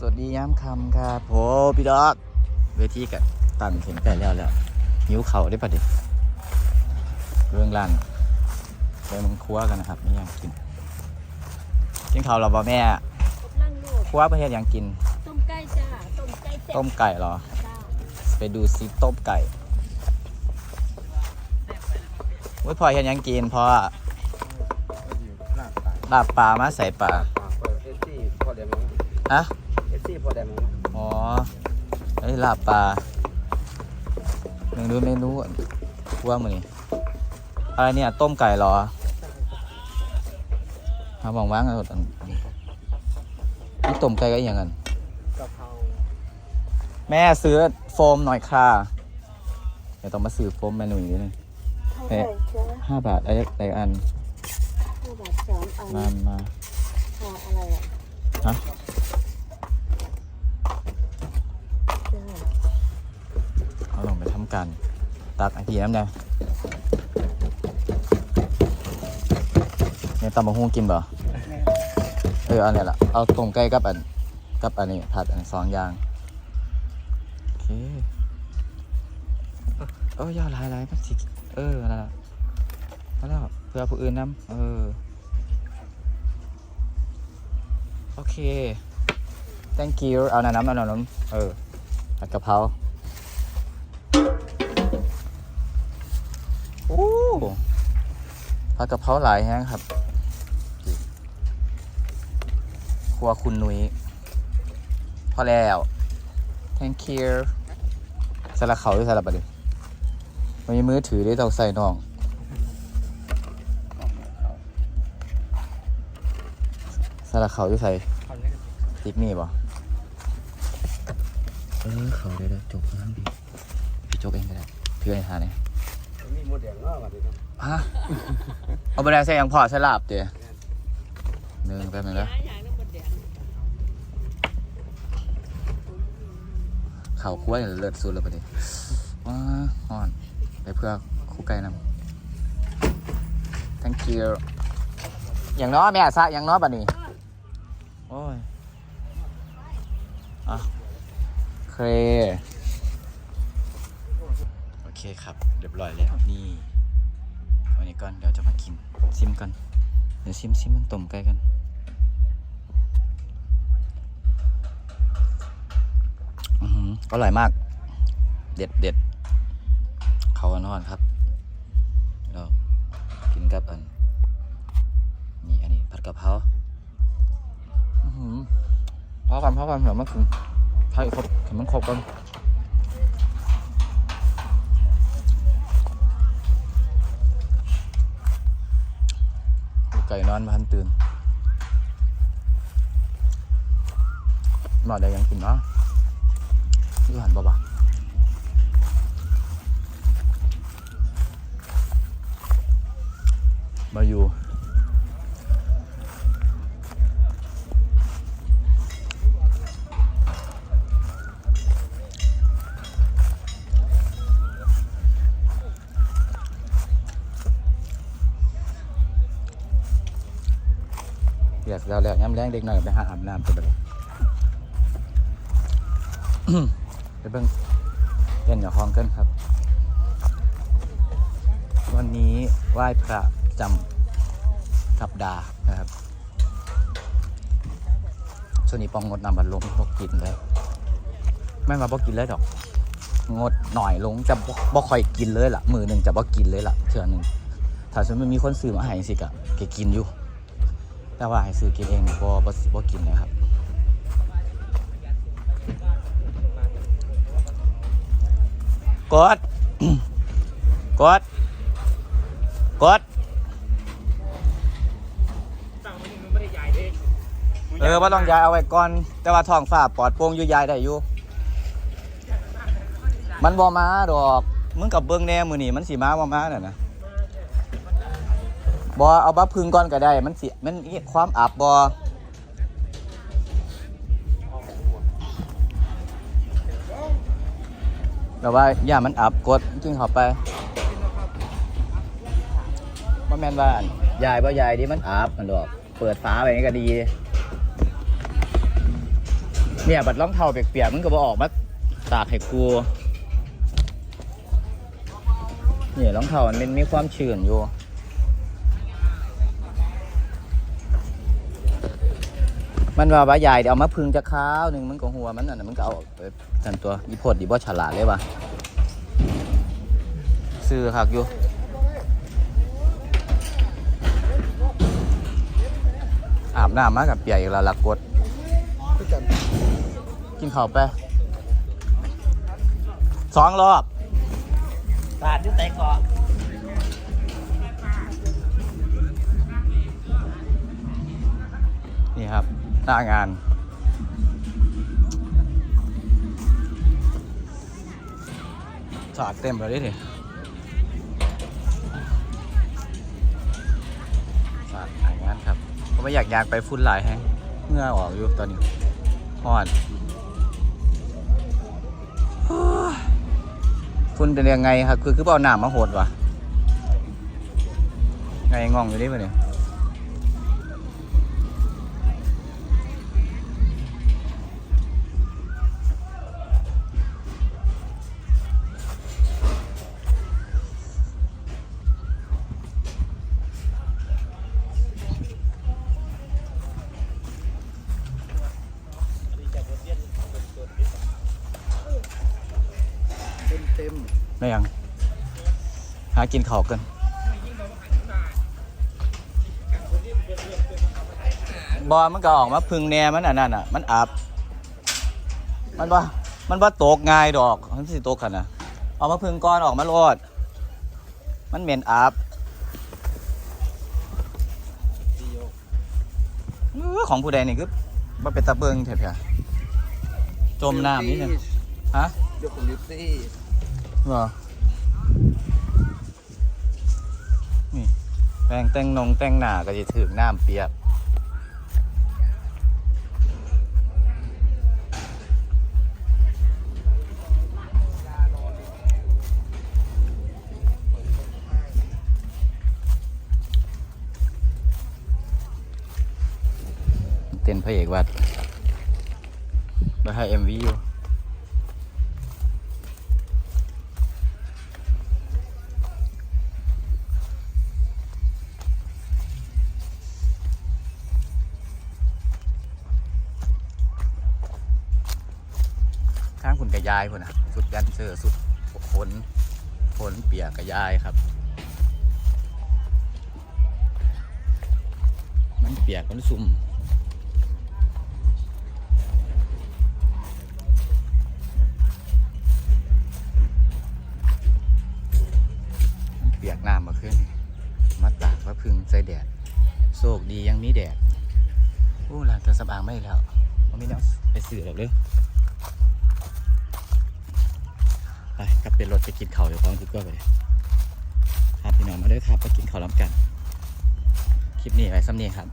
สวัสดีย้ำคำครับโหพี่ดอก เวทีกับตั้งเข็มไก่แล้วแล้วหิวเข่าวได้ปะเด็เรื่องร้านไปมึงครัวกันนะครับนี่ยังกิน กินข้าวเราบ่แม่นั่งลูกครัวประเทศยังกิน ต้มไก่จ้า ต้มไก่แซ่บต้มไก่เหรอ จ้าไปดูซิต้มไก่โอ้ยพอเห็นยังกินเพราะลาบปากลาบปลามาใส่ปลา ปากเปิดเอสซี่พอแดงมั้งอะเอสซี่ พอแดงมั้งอ๋อไอ้ยลาบปลาเมนูเมนูครัวมือนี่อะไรเนี่ย ต้มไก่เหรอหาบองว่างกันหมดอันนี่ต้มไก่ก็อหย่างนั้นกะเพราแม่ซื้อโฟมหน่อยค่ะเดี๋ยวต้องมาซื้อโฟมเมนูนี้นึงเท่าไหร่จ้าห้าบาทไอ้ไอ้อันห้าบาทสามอันมามาค่ะอะไรอะฮะ จ้า เอาลงไป ทำการตักไอพีน้ำแดงเนี่ยตำมะฮุ่งกินบ่เอออันนี้ยละเอาต้มไก่กับอันกับอันนี้ผัดอันสองอย่างโอเคเออยาวหลายหลายมันสิเออนั่นแหละแล้วเพื่อผู้อื่นนํเออโอเค thank you เอาน้ำน้ำเอาน้ำเออผัดกะเพรา ผัดกะเพราหลายแห้งครับ ครัวคุณนุ้ยพอแล้ว thank you ใส่ละเขาหรือใส่ละบะเดิมันมีมือถือได้ต้องใส่น้องใส่ละเขาหรือใส่เขาเนี่ยติ๊กนี่บ่เออเขาได้แล้วจกข้างดีพี่จกเองก็ได้ถือไอ้หาเนี่ย มีโมเดลเนาะมาดิเนาะฮะเอาไปได้ใส่หยังพอใส่ลาบเดี๋ยวหนึ่งแป๊บหนึงนะอย่างนั้นมันแดงเขาคั่วเนี่ยเลิศสุดแล้วประเดี๋ยวว้าห่อนไปเพื่อคู่ไก่นำ thank you อย่างน้อยแม่ซะอย่างน้อยบัดนี้โอ้ยอะเค โอเคครับ เรียบร้อยแล้วนี่วันนี้ก่อนเดี๋ยวจะมากินซิมกันเดี๋ยวซิมซิมมันต้มไก่กันอือหืออร่อยมาก เด็ดเด็ดเขากันนอนครับเรากินกับอันนี่อันนี้ผัดกะเพราอือหือพอกันพอกันเดี๋ยวมากินให้ครบให้มันครบกัน ไก่นอนมาทันตื่นนอนได้ยังกินเนาะยี่หันบ่บ่ามาอยู่ อยากแล้วแหละย้ำแรงเด็กหน่อยไปหาอาบน้ำไปเลยไปเบิ่งเล่นอย่าห้องกันครับ วันนี้ไหว้พระจำสัปดาห์นะครับช่วงนี้ปองงดน้ำบัดลมบอกกินเลยไม่มาบอกกินเลยดอก งดหน่อยลงจะบ่บ่ค่อยกินเลยล่ะ มือหนึ่งจะบ่กินเลยล่ะเทื่อหนึ่งถ้าสมมติมีคนซื้อมาให้สิกะแกกินอยู่ แต่ว่าให้ซื้อกินเองนี่บ่บ่บ่กินเลยครับกดกดกดเออว่าต้องย้ายเอาไว้ก่อน แต่ว่าท้องฟ้าปลอดโปร่งอยู่ย้ายได้อยู่ มันบ่มาดอก มึงกับเบิ้งแน่มือนี่มันสีมาบ่มาเนี่ยนะ บ่เอาบัฟพึ่งก่อนก็ได้ มันเสิมันมีความอับบ่แต่ว่าอย่ามันอับกดกินเข้าไปบ่แม่นว่ายายบ่ยายดิมันอับมันดอก เปิดฝาไปนี่ก็ดี เนี่ยบัดรองเท้าเปียกๆมันก็บอออกมาตากให้กูเนี่ยรองเท้ามันมีความชื้นอยู่ มันว่าว่ายายเดี๋ยวเอามาพึ่งจะข้าวหนึ่งมันก็หัวมันอะนะมันก็เอาไปสันตัวยี่พดดีบ่ฉลาดเลยวะซื้อคักอยู่อาบน้ำมากับเปียกอีกแล้วลักกดคือกันกินข้าวไปสองรอบตาดที่ไตเกาะนี่ครับ หน้างาน สากเต็มเลยดิสากหางานครับผมไม่อยากอยากไปฟุ้นหลายแฮงเหงื่อออกอยู่ตอนนี้ฮอดฟุ้นเป็นยังไงครับ คือคือเปล่าหนามมาโหดวะไงงองอยู่ดิปะเนี่ย ไม่ยัง หากินข้าวกันบอมันก็ออกมาพึ่งแหนมันอันนั้นอะ มันอับ มันว่ามันว่าตกง่ายดอก มันสิตกขันนะออกมาพึ่งก้อนออกมาโลด มันเหม็นอับของผู้ใดนี่คือว่าเป็นตะเบิงแถบๆจมน้ำนี่เนี่ยฮะยกของลิฟตี้ เหรอ นี่แปรงแต่งนงแต่งหน้าก็จะถึงน้ำเปียกเต้นพระเอกวัดไปให้เอ็มวีอยู่ งคุณกับยายคุณนะสุดแดนเซอร์สุดฝนฝนเปียกกับยายครับ มันเปียกมันซุ่มมันเปียกน้ำมาขึ้นมาตากมาพึ่งใส่แดดโชคดียังมีแดดโอ้ร้านเครื่อสำอางไม่แล้วมันไม่ได้ไปสื่อหรอกเลย เป็นรถไปกินเขาวเดี๋ยวของกูเกก็ไปครับพี่น้องมาเด้อครับไปกินเขาล้ำกัน คลิปนี้ไว้ซ้ำนี้ครับ